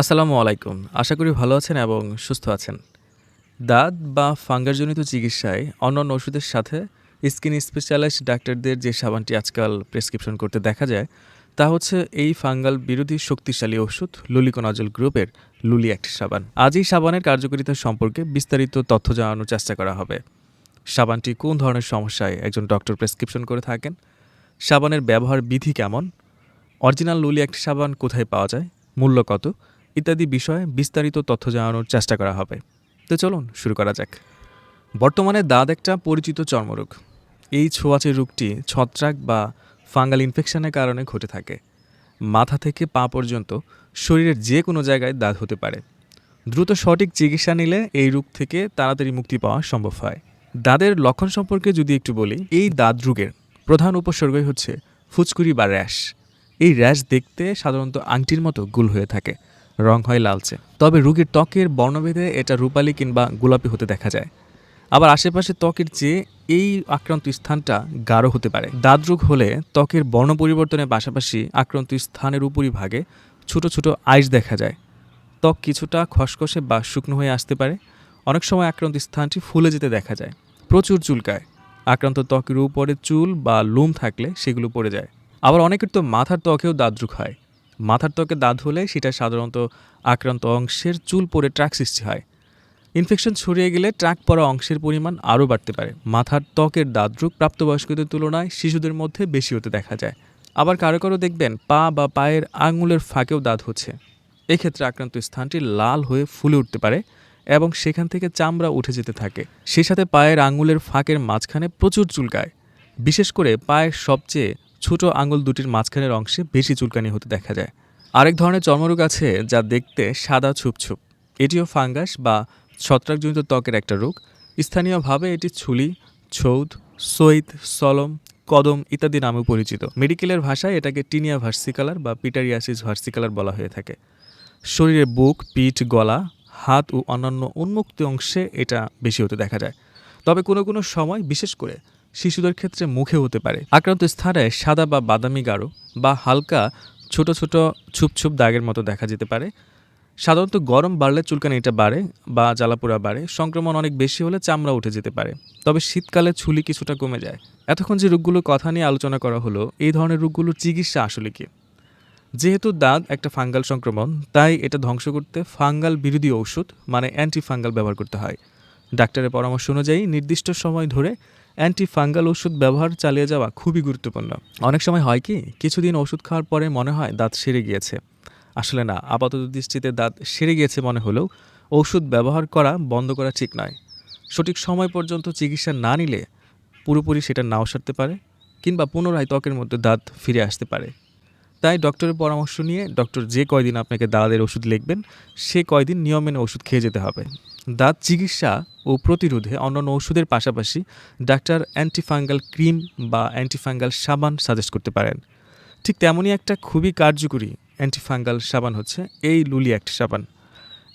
আসসালামু আলাইকুম। আশা করি ভালো আছেন এবং সুস্থ আছেন। দাঁত বা ফাঙ্গারজনিত চিকিৎসায় অন্যান্য ওষুধের সাথে স্কিন স্পেশালিস্ট ডাক্তারদের যে সাবানটি আজকাল প্রেসক্রিপশন করতে দেখা যায়, তা হচ্ছে এই ফাঙ্গাল বিরোধী শক্তিশালী ওষুধ লুলিকোনাজল গ্রুপের লুলি একটি সাবান। আজ এই সাবানের কার্যকারিতা সম্পর্কে বিস্তারিত তথ্য জানানোর চেষ্টা করা হবে। সাবানটি কোন ধরনের সমস্যায় একজন ডক্টর প্রেসক্রিপশন করে থাকেন? সাবানের ব্যবহার বিধি কেমন? অরিজিনাল লুলি একটি সাবান কোথায় পাওয়া যায়? মূল্য কত? ইত্যাদি বিষয়ে বিস্তারিত তথ্য জানানোর চেষ্টা করা হবে। তো চলুন শুরু করা যাক। বর্তমানে দাঁত একটা পরিচিত চর্মরোগ। এই ছোঁয়াচে রোগটি ছত্রাক বা ফাঙ্গাল ইনফেকশনের কারণে ঘটে থাকে। মাথা থেকে পা পর্যন্ত শরীরের যে কোনো জায়গায় দাঁত হতে পারে। দ্রুত সঠিক চিকিৎসা নিলে এই রোগ থেকে তাড়াতাড়ি মুক্তি পাওয়া সম্ভব হয়। দাঁতের লক্ষণ সম্পর্কে যদি একটু বলি, এই দাঁত রোগের প্রধান উপসর্গই হচ্ছে ফুচকুরি বা র্যাশ। এই র্যাশ দেখতে সাধারণত আংটির মতো গুল হয়ে থাকে। রং হয় লালচে। তবে রোগীর ত্বকের বর্ণভেদে এটা রূপালি কিংবা গোলাপি হতে দেখা যায়। আবার আশেপাশে ত্বকের চেয়ে এই আক্রান্ত স্থানটা গাঢ় হতে পারে। দাঁত রোগ হলে ত্বকের বর্ণ পরিবর্তনের পাশাপাশি আক্রান্ত স্থানের উপরিভাগে ছোট ছোট আইস দেখা যায়। ত্বক কিছুটা খসখসে বা শুকনো হয়ে আসতে পারে। অনেক সময় আক্রান্ত স্থানটি ফুলে যেতে দেখা যায়। প্রচুর চুলকায়। আক্রান্ত ত্বকের উপরে চুল বা লোম থাকলে সেগুলো পড়ে যায়। আবার অনেকের তো মাথার ত্বকেও দাঁতরুক হয়। মাথার ত্বকে দাঁত হলে সেটা সাধারণত আক্রান্ত অংশের চুল পরে ট্রাক সৃষ্টি হয়। ইনফেকশন ছড়িয়ে গেলে ট্রাক পড়া অংশের পরিমাণ আরও বাড়তে পারে। মাথার ত্বকের দাঁতরোগ প্রাপ্তবয়স্কদের তুলনায় শিশুদের মধ্যে বেশি হতে দেখা যায়। আবার কারও কারও দেখবেন পা বা পায়ের আঙুলের ফাঁকেও দাঁত হচ্ছে। এক্ষেত্রে আক্রান্ত স্থানটি লাল হয়ে ফুলে উঠতে পারে এবং সেখান থেকে চামড়া উঠে যেতে থাকে। সেই সাথে পায়ের আঙুলের ফাঁকের মাঝখানে প্রচুর চুলকায় বিশেষ করে পায়ের সবচেয়ে ছোট আঙুল দুটির মাঝখানের অংশে বেশি চুলকানি হতে দেখা যায়। আরেক ধরনের চর্মরোগ আছে যা দেখতে সাদা ছুপছুপ। এটিও ফাঙ্গাস বা ছত্রাকজনিত ত্বকের একটা রোগ। স্থানীয়ভাবে এটি ছুলি, ছৌদ, সৈত, সলম, কদম ইত্যাদি নামে পরিচিত। মেডিকেলের ভাষায় এটাকে টিনিয়া ভার্সিকালার বা পিটারিয়াসিস ভার্সিকালার বলা হয়ে থাকে। শরীরে বুক, পিঠ, গলা, হাত ও অন্যান্য উন্মুক্ত অংশে এটা বেশি হতে দেখা যায়। তবে কোনো কোনো সময়, বিশেষ করে শিশুদের ক্ষেত্রে মুখে হতে পারে। আক্রান্ত স্থানে সাদা বা বাদামি গাঢ় বা হালকা ছোট ছোট ছুপছুপ দাগের মতো দেখা যেতে পারে। সাধারণত গরম বাড়লে চুলকানিটা বাড়ে বা জ্বালাপোড়া বাড়ে। সংক্রমণ অনেক বেশি হলে চামড়া উঠে যেতে পারে। তবে শীতকালে ছুলি কিছুটা কমে যায়। এতক্ষণ যে রোগগুলোর কথা নিয়ে আলোচনা করা হলো, এই ধরনের রোগগুলোর চিকিৎসা আসলে কি? যেহেতু দাঁত একটা ফাঙ্গাল সংক্রমণ, তাই এটা ধ্বংস করতে ফাঙ্গাল বিরোধী ঔষধ মানে অ্যান্টি ফাঙ্গাল ব্যবহার করতে হয়। ডাক্তারের পরামর্শ অনুযায়ী নির্দিষ্ট সময় ধরে অ্যান্টি ফাঙ্গাল ওষুধ ব্যবহার চালিয়ে যাওয়া খুবই গুরুত্বপূর্ণ। অনেক সময় হয় কি, কিছুদিন ওষুধ খাওয়ার পরে মনে হয় দাঁত সেরে গিয়েছে। আসলে না, আপাতত দৃষ্টিতে দাঁত সেরে গিয়েছে মনে হলেও ওষুধ ব্যবহার করা বন্ধ করা ঠিক নয়। সঠিক সময় পর্যন্ত চিকিৎসা না নিলে পুরোপুরি সেটা নাও সারতে পারে কিংবা পুনরায় ত্বকের মধ্যে দাঁত ফিরে আসতে পারে। তাই ডক্টরের পরামর্শ নিয়ে ডক্টর যে কয়দিন আপনাকে দাঁতের ওষুধ লিখবেন, সে কয়দিন নিয়ম মেনে ওষুধ খেয়ে যেতে হবে। দাঁত চিকিৎসা ও প্রতিরোধে অন্যান্য ওষুধের পাশাপাশি ডাক্তার অ্যান্টিফাঙ্গাল ক্রিম বা অ্যান্টিফাঙ্গাল সাবান সাজেস্ট করতে পারেন। ঠিক তেমনই একটা খুবই কার্যকরী অ্যান্টিফাঙ্গাল সাবান হচ্ছে এই লুলি একটি সাবান।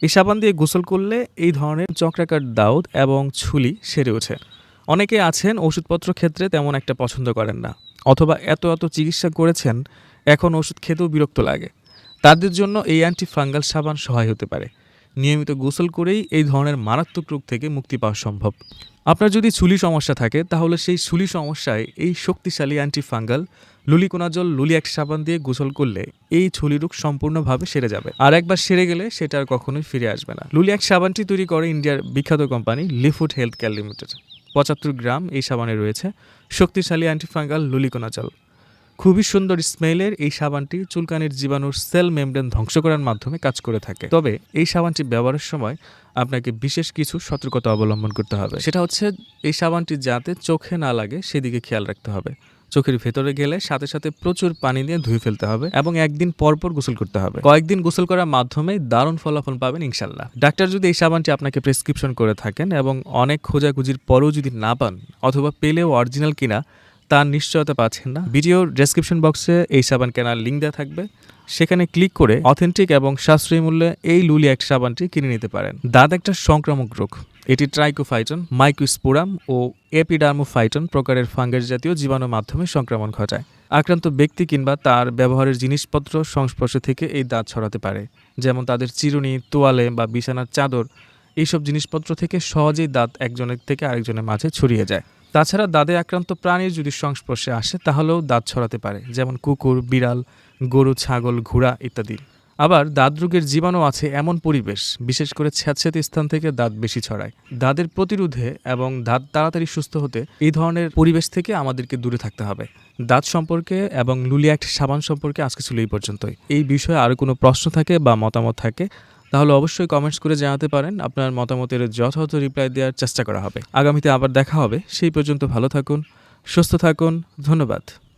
এই সাবান দিয়ে গোসল করলে এই ধরনের চক্রাকার দাউদ এবং ছুলি সেরে ওঠে। অনেকে আছেন ওষুধপত্র ক্ষেত্রে তেমন একটা পছন্দ করেন না, অথবা এত এত চিকিৎসা করেছেন, এখন ওষুধ খেতেও বিরক্ত লাগে। তাদের জন্য এই অ্যান্টিফাঙ্গাল সাবান সহায় হতে পারে। নিয়মিত গোসল করেই এই ধরনের মারাত্মক রোগ থেকে মুক্তি পাওয়া সম্ভব। আপনার যদি চুলি সমস্যা থাকে, তাহলে সেই চুলি সমস্যায় এই শক্তিশালী অ্যান্টিফাঙ্গাল, লুলিকোনাজল লুলি এক সাবান দিয়ে গোসল করলে এই ছুলি রোগ সম্পূর্ণভাবে সেরে যাবে। আর একবার সেরে গেলে সেটা আর কখনোই ফিরে আসবে না। লুলি এক সাবানটি তৈরি করে ইন্ডিয়ার বিখ্যাত company Leeford health care limited. পঁচাত্তর গ্রাম এই সাবানে রয়েছে শক্তিশালী অ্যান্টিফাঙ্গাল, লুলিকোনাজল। খুবই সুন্দর স্মেলের এই সাবানটি চুলকানির জীবাণুর সেল মেমব্রেন ধ্বংস করার মাধ্যমে কাজ করে থাকে। তবে এই সাবানটি ব্যবহারের সময় আপনাকে বিশেষ কিছু সতর্কতা অবলম্বন করতে হবে। সেটা হচ্ছে এই সাবানটি যাতে চোখে না লাগে সেদিকে খেয়াল রাখতে হবে। চোখের ভেতরে গেলে সাথে সাথে প্রচুর পানি দিয়ে ধুয়ে ফেলতে হবে এবং একদিন পর পর গোসল করতে হবে। কয়েকদিন গোসল করার মাধ্যমে দারুণ ফলাফল পাবেন ইনশাল্লাহ ডাক্তার যদি এই সাবানটি আপনাকে প্রেসক্রিপশন করে থাকেন এবং অনেক খোঁজাখুঁজির পরেও যদি না পান অথবা পেলেও অরিজিনাল কিনা তার নিশ্চয়তা পাচ্ছেন না। ভিডিওর ডেসক্রিপশন বক্সে এই সাবান কেনার লিঙ্ক দেওয়া থাকবে। সেখানে ক্লিক করে অথেন্টিক এবং সাশ্রয়ী মূল্যে এই লুলি এক সাবানটি কিনে নিতে পারেন। দাঁত একটা সংক্রামক রোগ। এটি ট্রাইকোফাইটন মাইক্রোস্পোরাম ও এপিডার্মোফাইটন প্রকারের ফাঙ্গাস জাতীয় জীবাণুর মাধ্যমে সংক্রমণ ঘটায়। আক্রান্ত ব্যক্তি কিংবা তার ব্যবহারের জিনিসপত্র সংস্পর্শে থেকে এই দাঁত ছড়াতে পারে। যেমন তাদের চিরুনি, তোয়ালে বা বিছানার চাদর। এইসব জিনিসপত্র থেকে সহজেই দাঁত একজনের থেকে আরেকজনের মাঝে ছড়িয়ে যায়। তাছাড়া দাঁতে আক্রান্ত প্রাণীর যদি সংস্পর্শে আসে, তাহলেও দাঁত ছড়াতে পারে, যেমন কুকুর, বিড়াল, গরু, ছাগল, ঘোড়া ইত্যাদি। আবার দাঁত রোগের জীবাণু আছে এমন পরিবেশ, বিশেষ করে স্যাঁতস্যাঁতে স্থান থেকে দাঁত বেশি ছড়ায়। দাঁতের প্রতিরোধে এবং দাঁত তাড়াতাড়ি সুস্থ হতে এই ধরনের পরিবেশ থেকে আমাদেরকে দূরে থাকতে হবে। দাঁত সম্পর্কে এবং লুলিয়াক্ট সাবান সম্পর্কে আজকে ছিল এই পর্যন্তই। এই বিষয়ে আরও কোনো প্রশ্ন থাকে বা মতামত থাকে তাহলে অবশ্যই কমেন্টস করে জানাতে পারেন। আপনার মতামতের যথাযথ রিপ্লাই দেওয়ার চেষ্টা করা হবে। আগামীতে আবার দেখা হবে। সেই পর্যন্ত ভালো থাকুন, সুস্থ থাকুন। ধন্যবাদ।